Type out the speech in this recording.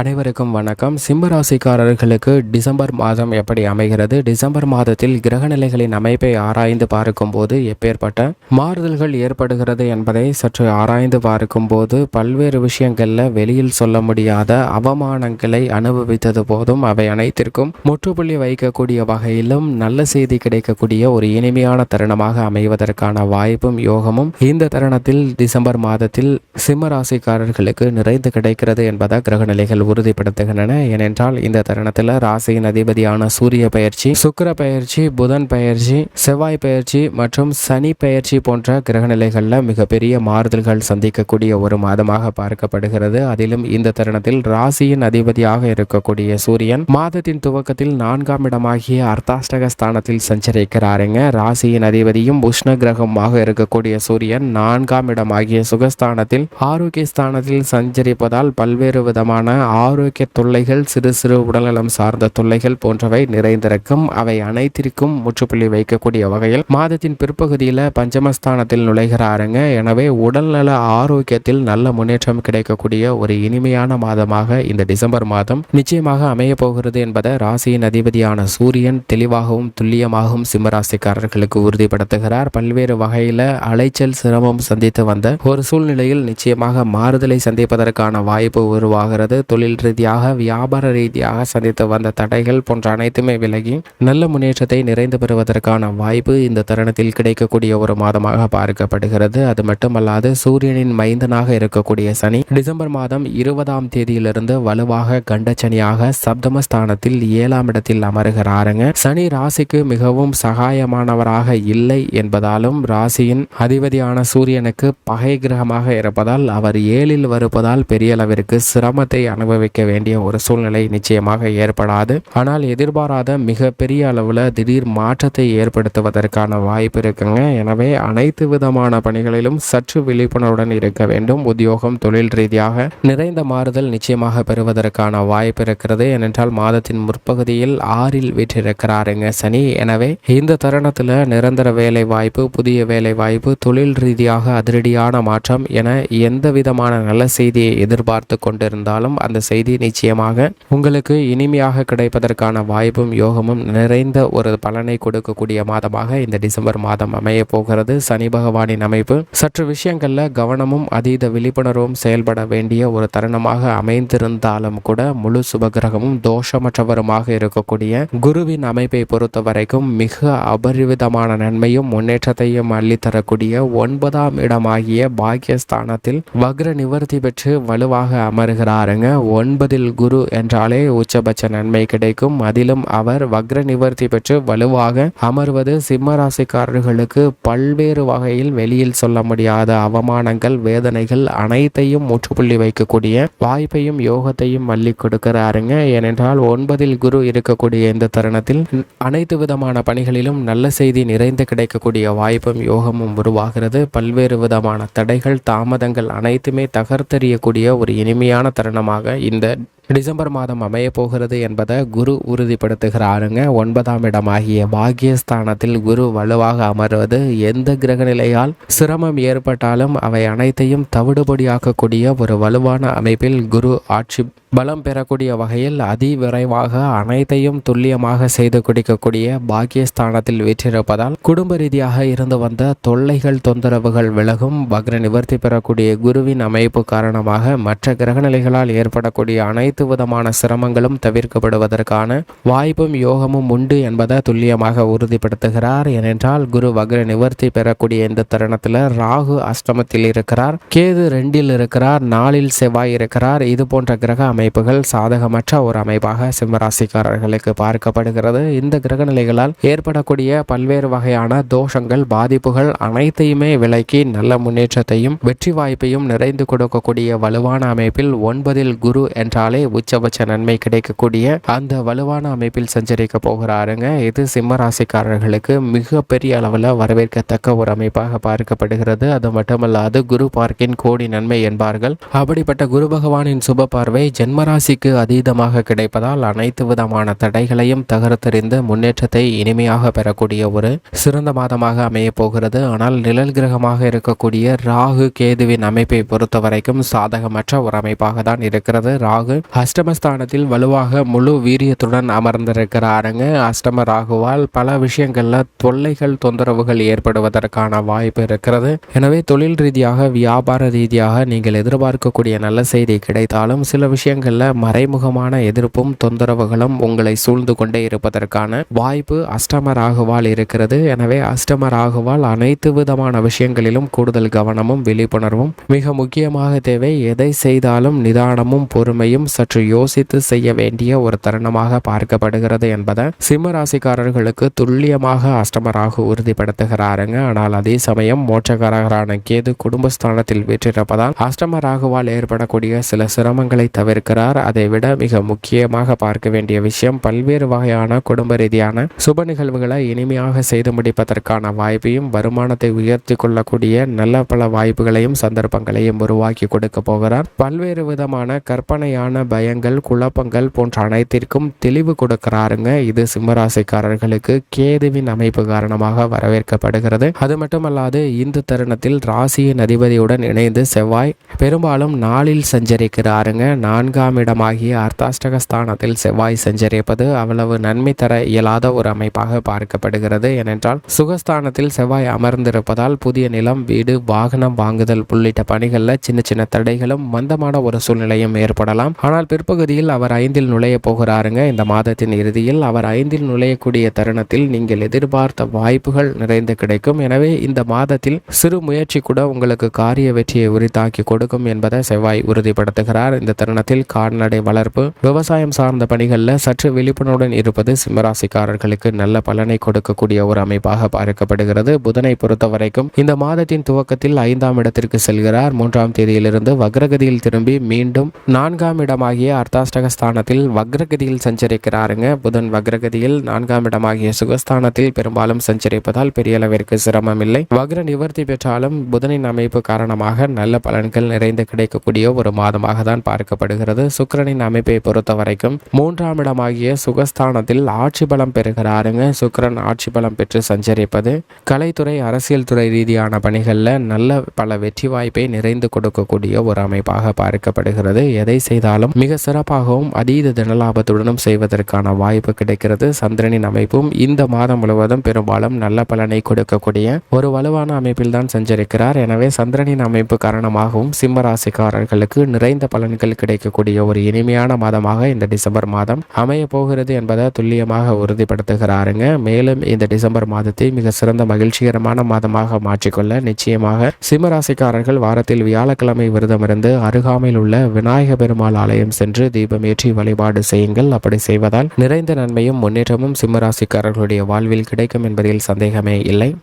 அனைவருக்கும் வணக்கம். சிம்ம ராசிக்காரர்களுக்கு டிசம்பர் மாதம் எப்படி அமைகிறது? டிசம்பர் மாதத்தில் கிரகநிலைகளின் அமைப்பை ஆராய்ந்து பார்க்கும்போது எப்பேற்பட்ட மாறுதல்கள் ஏற்படுகிறது என்பதை சற்று ஆராய்ந்து பார்க்கும்போது பல்வேறு விஷயங்களில் வெளியில் சொல்ல முடியாத அவமானங்களை அனுபவித்தது போதும். அவை அனைத்திற்கும் முற்றுப்புள்ளி வைக்கக்கூடிய வகையிலும் நல்ல செய்தி கிடைக்கக்கூடிய ஒரு இனிமையான தருணமாக அமைவதற்கான வாய்ப்பும் யோகமும் இந்த தருணத்தில் டிசம்பர் மாதத்தில் சிம்ம ராசிக்காரர்களுக்கு நிறைந்து கிடைக்கிறது என்பதை கிரகநிலைகள் உறுதிப்படுத்துகின்றன. ஏனென்றால் இந்த தருணத்தில் ராசியின் அதிபதியான சூரிய பயிற்சி சுக்கிர பயிற்சி புதன் பயிற்சி செவ்வாய் பயிற்சி மற்றும் சனி பயிற்சி போன்ற கிரகநிலைகளில் மிகப்பெரிய மாறுதல்கள் சந்திக்கக்கூடிய ஒரு மாதமாக பார்க்கப்படுகிறது. அதிலும் இந்த தருணத்தில் ராசியின் அதிபதியாக இருக்கக்கூடிய சூரியன் மாதத்தின் துவக்கத்தில் நான்காம் இடமாகிய அர்த்தாஷ்டக ஸ்தானத்தில் சஞ்சரிக்கிறாருங்க. ராசியின் அதிபதியும் உஷ்ண கிரகமாக இருக்கக்கூடிய சூரியன் நான்காம் இடமாகிய சுகஸ்தானத்தில் ஆரோக்கிய ஸ்தானத்தில் சஞ்சரிப்பதால் பல்வேறு விதமான ஆரோக்கிய தொல்லைகள் சிறு சிறு உடல்நலம் சார்ந்த தொல்லைகள் போன்றவை நிறைந்திருக்கும். அவை அனைத்திற்கும் முற்றுப்புள்ளி வைக்கக்கூடிய வகையில் மாதத்தின் பிற்பகுதியில் பஞ்சமஸ்தானத்தில் நுழைகிறாருங்க எனவே உடல்நல ஆரோக்கியத்தில் நல்ல முன்னேற்றம் கிடைக்கக்கூடிய ஒரு இனிமையான மாதமாக இந்த டிசம்பர் மாதம் நிச்சயமாக அமைய போகிறது என்பதை ராசியின் அதிபதியான சூரியன் தெளிவாகவும் துல்லியமாகவும் சிம்மராசிக்காரர்களுக்கு உறுதிப்படுத்துகிறார். பல்வேறு வகையில் அலைச்சல் சிரமம் சந்தித்து வந்த ஒரு சூழ்நிலையில் நிச்சயமாக மாறுதலை சந்திப்பதற்கான வாய்ப்பு உருவாகிறது. தொழில் ரீதியாக வியாபார ரீதியாக சந்தித்து வந்த தடைகள் போன்ற அனைத்துமே விலகி நல்ல முன்னேற்றத்தை நிறைந்து பெறுவதற்கான வாய்ப்பு இந்த தருணத்தில் கிடைக்கக்கூடிய ஒரு மாதமாக பார்க்கப்படுகிறது. அது மட்டுமல்லாது சூரியனின் மைந்தனாக இருக்கக்கூடிய சனி டிசம்பர் மாதம் இருபதாம் தேதியிலிருந்து வலுவாக கண்டச்சனியாக சப்தமஸ்தானத்தில் ஏழாம் இடத்தில் அமருகிறாருங்க. சனி ராசிக்கு மிகவும் சகாயமானவராக இல்லை என்பதாலும் ராசியின் அதிபதியான சூரியனுக்கு பகை கிரகமாக இருப்பதால் அவர் ஏழில் வருவதால் பெரிய அளவிற்கு சிரமத்தை அனுபவி அனுபவிக்க வேண்டிய ஒரு சூழ்நிலை நிச்சயமாக ஏற்படாது. ஆனால் எதிர்பாராத மிக பெரிய அளவில் திடீர் மாற்றத்தை ஏற்படுத்துவதற்கான வாய்ப்பு இருக்குங்க. எனவே அனைத்து விதமான பணிகளிலும் சற்று விழிப்புணர்வுடன் இருக்க வேண்டும். உத்தியோகம் தொழில் ரீதியாக நிறைந்த மாறுதல் நிச்சயமாக பெறுவதற்கான வாய்ப்பு இருக்கிறது. ஏனென்றால் மாதத்தின் முற்பகுதியில் ஆறில் வீற்றிருக்கிறாருங்க சனி. எனவே இந்த தருணத்தில் நிரந்தர வேலை வாய்ப்பு புதிய வேலை வாய்ப்பு தொழில் ரீதியாக அதிரடியான மாற்றம் என எந்த விதமான நல்ல செய்தியை எதிர்பார்த்து கொண்டிருந்தாலும் அந்த செய்தி நிச்சயமாக உங்களுக்கு இனிமையாக கிடைப்பதற்கான வாய்ப்பும் யோகமும் நிறைந்த ஒரு பலனை கொடுக்கக்கூடிய மாதமாக இந்த டிசம்பர் மாதம் அமைய போகிறது. சனி பகவானின் அமைப்பு சற்று விஷயங்கள்ல கவனமும் அதீத விழிப்புணர்வும் செயல்பட வேண்டிய ஒரு தருணமாக அமைந்திருந்தாலும் கூட முழு சுபகிரகமும் தோஷமற்றவருமாக இருக்கக்கூடிய குருவின் அமைப்பை பொறுத்த வரைக்கும் மிக அபரிவிதமான நன்மையும் முன்னேற்றத்தையும் அள்ளித்தரக்கூடிய ஒன்பதாம் இடமாகிய பாக்கியஸ்தானத்தில் வக்ர நிவர்த்தி பெற்று வலுவாக அமருகிறாருங்க. ஒன்பதில் குரு என்றாலே உச்சபட்ச நன்மை கிடைக்கும். அதிலும் அவர் வக்ர நிவர்த்தி பெற்று வலுவாக அமர்வது சிம்ம ராசிக்காரர்களுக்கு பல்வேறு வகையில் வெளியில் சொல்ல முடியாத அவமானங்கள் வேதனைகள் அனைத்தையும் முற்றுப்புள்ளி வைக்கக்கூடிய வாய்ப்பையும் யோகத்தையும் அள்ளி கொடுக்கிறாருங்க. ஏனென்றால் ஒன்பதில் குரு இருக்கக்கூடிய இந்த தருணத்தில் அனைத்து விதமான பணிகளிலும் நல்ல செய்தி நிறைந்து கிடைக்கக்கூடிய வாய்ப்பும் யோகமும் உருவாகிறது. பல்வேறு விதமான தடைகள் தாமதங்கள் அனைத்துமே தகர்த்தெறியக்கூடிய ஒரு இனிமையான தருணமாக இந்த டிசம்பர் மாதம் அமைய போகிறது என்பதை குரு உறுதிப்படுத்துகிறாருங்க. ஒன்பதாம் இடமாகிய பாக்கியஸ்தானத்தில் குரு வலுவாக அமர்வது எந்த கிரகநிலையால் சிரமம் ஏற்பட்டாலும் அவை அனைத்தையும் தவிடுபடியாக்கக்கூடிய ஒரு வலுவான அமைப்பில் குரு ஆட்சி பலம் பெறக்கூடிய வகையில் அதிவிரைவாக அனைத்தையும் துல்லியமாக செய்து கொடுக்கக்கூடிய பாக்கியஸ்தானத்தில் வீற்றிருப்பதால் குடும்ப ரீதியாக இருந்து வந்த தொல்லைகள் தொந்தரவுகள் விலகும். வக்ர நிவர்த்தி பெறக்கூடிய குருவின் அமைப்பு காரணமாக மற்ற கிரகநிலைகளால் ஏற்படக்கூடிய அனைத்து விதமான சிரமங்களும் தவிர்க்கப்படுவதற்கான வாய்ப்பும் யோகமும் உண்டு என்பதை துல்லியமாக உறுதிப்படுத்துகிறார். ஏனென்றால் குரு வக்ர நிவர்த்தி பெறக்கூடிய இந்த தருணத்தில் ராகு அஷ்டமத்தில் இருக்கிறார் கேது ரெண்டில் இருக்கிறார் நாளில் செவ்வாய் இருக்கிறார். இது போன்ற கிரக அமைப்புகள் சாதகமற்ற ஒரு அமைப்பாக சிம்மராசிக்காரர்களுக்கு பார்க்கப்படுகிறது. இந்த கிரக நிலைகளால் ஏற்படக்கூடிய பல்வேறு வகையான தோஷங்கள் பாதிப்புகள் அனைத்தையுமே விலக்கி நல்ல முன்னேற்றத்தையும் வெற்றி வாய்ப்பையும் நிறைந்து கொடுக்கக்கூடிய வலுவான அமைப்பில் ஒன்பதில் குரு என்றாலே உச்சபட்ச நன்மை கிடைக்கக்கூடிய அந்த வலுவான அமைப்பில் சஞ்சரிக்க போகிறாருங்க இது சிம்ம ராசிக்காரர்களுக்கு மிக பெரிய அளவில் வரவேற்கத்தக்க ஒரு அமைப்பாக பார்க்கப்படுகிறது. அது மட்டுமல்லாது குரு பார்க்கின் கோடி நன்மை என்பார்கள். அப்படிப்பட்ட குரு பகவானின் சுப பார்வை ஜென்மராசிக்கு அதீதமாக கிடைப்பதால் அனைத்து விதமான தடைகளையும் தகர்த்தறிந்து முன்னேற்றத்தை இனிமையாக பெறக்கூடிய ஒரு சிறந்த மாதமாக அமைய போகிறது. ஆனால் நிழல் கிரகமாக இருக்கக்கூடிய ராகு கேதுவின் அமைப்பை பொறுத்த வரைக்கும் சாதகமற்ற ஒரு அமைப்பாக தான் இருக்கிறது. ராகு அஷ்டமஸ்தானத்தில் வலுவாக முழு வீரியத்துடன் அமர்ந்திருக்கிறாருங்க. அஷ்டம ராகுவால் பல விஷயங்களில் தொல்லைகள் தொந்தரவுகள் ஏற்படுவதற்கான வாய்ப்பு இருக்கிறது. எனவே தொழில் ரீதியாக வியாபார ரீதியாக நீங்கள் எதிர்பார்க்கக்கூடிய நல்ல செய்தி கிடைத்தாலும் சில விஷயங்களில் மறைமுகமான எதிர்ப்பும் தொந்தரவுகளும் உங்களை சூழ்ந்து கொண்டே இருப்பதற்கான வாய்ப்பு அஷ்டம ராகுவால் இருக்கிறது. எனவே அஷ்டம ராகுவால் அனைத்து விதமான விஷயங்களிலும் கூடுதல் கவனமும் விழிப்புணர்வும் மிக முக்கியமாக தேவை. எதை செய்தாலும் நிதானமும் பொறுமையும் சற்று யோசித்து செய்ய வேண்டிய ஒரு தருணமாக பார்க்கப்படுகிறது என்பதை சிம்ம ராசிக்காரர்களுக்கு துல்லியமாக அஷ்டம ராகு உறுதிப்படுத்துகிறாருங்க. ஆனால் அதே சமயம் மோட்சக்காரரான கேது குடும்பஸ்தானத்தில் வீற்றிருப்பதால் அஷ்டம ராகுவால் ஏற்படக்கூடிய சில சிரமங்களை தவிர்க்கிறார். அதை விட மிக முக்கியமாக பார்க்க வேண்டிய விஷயம் பல்வேறு வகையான குடும்ப ரீதியான சுப நிகழ்வுகளை இனிமையாக செய்து முடிப்பதற்கான வாய்ப்பையும் வருமானத்தை உயர்த்தி கொள்ளக்கூடிய நல்ல பல வாய்ப்புகளையும் சந்தர்ப்பங்களையும் உருவாக்கி கொடுக்க போகிறார். பல்வேறு விதமான கற்பனையான பயங்கள் குழப்பங்கள் போன்ற அனைத்திற்கும் தெளிவு கொடுக்கிறாருங்க. இது சிம்மராசிக்காரர்களுக்கு கேதுவின் அமைப்பு காரணமாக வரவேற்கப்படுகிறது. அது மட்டுமல்லாது இந்த தருணத்தில் ராசியின் அதிபதியுடன் இணைந்து செவ்வாய் பெரும்பாலும் நாளில் சஞ்சரிக்கிறாருங்க. நான்காம் இடமாகிய அர்த்தாஷ்டக ஸ்தானத்தில் செவ்வாய் சஞ்சரிப்பது அவ்வளவு நன்மை தர இயலாத ஒரு அமைப்பாக பார்க்கப்படுகிறது. ஏனென்றால் சுகஸ்தானத்தில் செவ்வாய் அமர்ந்திருப்பதால் புதிய நிலம் வீடு வாகனம் வாங்குதல் உள்ளிட்ட பணிகளில் சின்ன சின்ன தடைகளும் மந்தமான ஒரு சூழ்நிலையும் ஏற்படலாம். ஆனால் பிற்பகுதியில் அவர் ஐந்தில் நுழைய போகிறாருங்க. இந்த மாதத்தின் இறுதியில் அவர் ஐந்தில் நுழையக்கூடிய தருணத்தில் நீங்கள் எதிர்பார்த்த வாய்ப்புகள் நிறைந்து கிடைக்கும். எனவே இந்த மாதத்தில் சிறு முயற்சி கூட உங்களுக்கு காரிய வெற்றியை உரித்தாக்கி கொடுக்கும் என்பதை செவ்வாய் உறுதிப்படுத்துகிறார். இந்த தருணத்தில் கால்நடை வளர்ப்பு விவசாயம் சார்ந்த பணிகளில் சற்று விழிப்புணர்வுடன் இருப்பது சிம்மராசிக்காரர்களுக்கு நல்ல பலனை கொடுக்கக்கூடிய ஒரு அமைப்பாக பார்க்கப்படுகிறது. புதனை பொறுத்த வரைக்கும் இந்த மாதத்தின் துவக்கத்தில் ஐந்தாம் இடத்திற்கு செல்கிறார். மூன்றாம் தேதியிலிருந்து வக்ரகதியில் திரும்பி மீண்டும் நான்காம் இடமாகிய அர்த்தாஷ்டக ஸ்தானத்தில் வக்ரகதியில் சஞ்சரிக்கிறாருங்க. புதன் வக்ரகதியில் நான்காம் இடமாகிய சுகஸ்தானத்தில் பெரும்பாலும் சஞ்சரிப்பதால் பெரிய அளவிற்கு சிரமம் இல்லை வக்ர நிவர்த்தி பெற்றாலும் புதனின் அமைப்பு காரணமாக நல்ல பலன்கள் நிறைந்து கிடைக்கக்கூடிய ஒரு மாதமாக தான் பார்க்கப்படுகிறது. சுக்கரனின் அமைப்பை பொறுத்த வரைக்கும் மூன்றாம் இடமாகிய சுகஸ்தானத்தில் ஆட்சி பலம் பெறுகிறாருங்க. சுக்கிரன் ஆட்சி பலம் பெற்று சஞ்சரிப்பது கலைத்துறை அரசியல் துறை ரீதியான பணிகளில் நல்ல பல வெற்றி வாய்ப்பை நிறைந்து கொடுக்கக்கூடிய ஒரு அமைப்பாக பார்க்கப்படுகிறது. எதை செய்தாலும் மிக சிறப்பாகவும் அதீத தனலாபத்துடனும் செய்வதற்கான வாய்ப்பு கிடைக்கிறது. சந்திரனின் அமைப்பும் இந்த மாதம் முழுவதும் பெரும்பாலும் நல்ல பலனை கொடுக்கக்கூடிய ஒரு வலுவான அமைப்பில் தான் சஞ்சரிக்கிறார். எனவே சந்திரனின் அமைப்பு காரணமாகவும் சிம்மராசிக்காரர்களுக்கு நிறைந்த பலன்கள் கிடைக்கக்கூடிய ஒரு இனிமையான மாதமாக இந்த டிசம்பர் மாதம் அமைய போகிறது என்பதை துல்லியமாக உறுதிப்படுத்துகிறாருங்க. மேலும் இந்த டிசம்பர் மாதத்தை மிக சிறந்த மகிழ்ச்சிகரமான மாதமாக மாற்றிக்கொள்ள நிச்சயமாக சிம்மராசிக்காரர்கள் வாரத்தில் வியாழக்கிழமை விரதமிருந்து அருகாமையில் உள்ள விநாயக பெருமாள் ஆலயம் சென்று தீபம் ஏற்றி வழிபாடு செய்யுங்கள். அப்படி செய்வதால் நிறைந்த நன்மையும் முன்னேற்றமும் சிம்மராசிக்காரர்களுடைய வாழ்வில் கிடைக்கும் என்பதில் சந்தேகமே இல்லை.